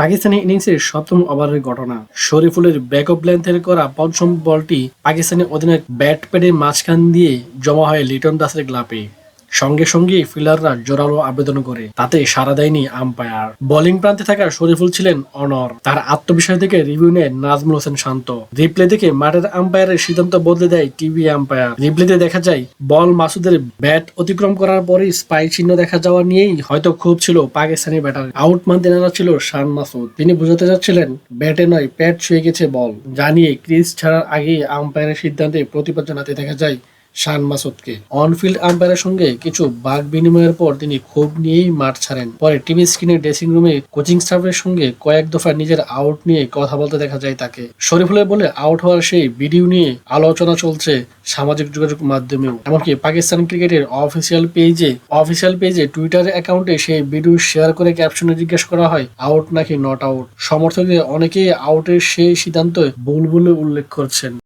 পাকিস্তানি ইনিংসের সপ্তম ওভারের ঘটনা। শরীফুলের ব্যাকআপ লেন্থের করা পঞ্চম বলটি পাকিস্তানি অধিনায়ক ব্যাট প্যাডের মাঝখান দিয়ে জমা হয় লিটন দাসের গ্লাপে। সঙ্গে সঙ্গে ফিল্ডাররা জোরালো আবেদন করে, তাতে সাড়া দেয়নি আম্পায়ার। বোলিং প্রান্তে থাকা শরীফুল ছিলেন অনর। তার আত্মবিশ্বাস দেখে রিভিউ নেয় নাজমুল হোসেন শান্ত। রিপ্লে দেখে মাঠের আম্পায়ারের সিদ্ধান্ত বদলে দেয় টিভি আম্পায়ার। রিপ্লেতে দেখা যায়, বল মাসুদের ব্যাট অতিক্রম করার পরই স্পাই চিহ্ন দেখা যাওয়া নিয়েই হয়তো খুব ছিল পাকিস্তানি ব্যাটার। আউট মানতে নারা ছিল শান মাসুদ। তিনি বোঝাতে চাচ্ছিলেন ব্যাটে নয়, প্যাট ছুঁয়ে গেছে বল। জানিয়ে ক্রিজ ছাড়ার আগেই আম্পায়ারের সিদ্ধান্তে প্রতিবাদ জানাতে দেখা যায় শান মাসুদকে। অনফিল্ড আম্পায়ারের সঙ্গে কিছু বাক বিনিময়ের পর তিনি ক্ষোভ নিয়েই মাঠ ছাড়েন। পরে টিভি স্ক্রিনে ড্রেসিং রুমে কোচিং স্টাফের সঙ্গে কয়েক দফা নিজের আউট নিয়ে কথা বলতে দেখা যায় তাকে। শরীফুলের বলে আউট হওয়ার সেই ভিডিও নিয়ে আলোচনা চলছে সামাজিক যোগাযোগ মাধ্যমেও। এমনকি পাকিস্তান ক্রিকেটের অফিসিয়াল পেজে অফিসিয়াল পেজে টুইটার অ্যাকাউন্টে সেই ভিডিও শেয়ার করে ক্যাপশনে জিজ্ঞেস করা হয়, আউট নাকি নট আউট? সমর্থকদের অনেকেই আউটের সেই সিদ্ধান্ত ভুল বলে উল্লেখ করছেন।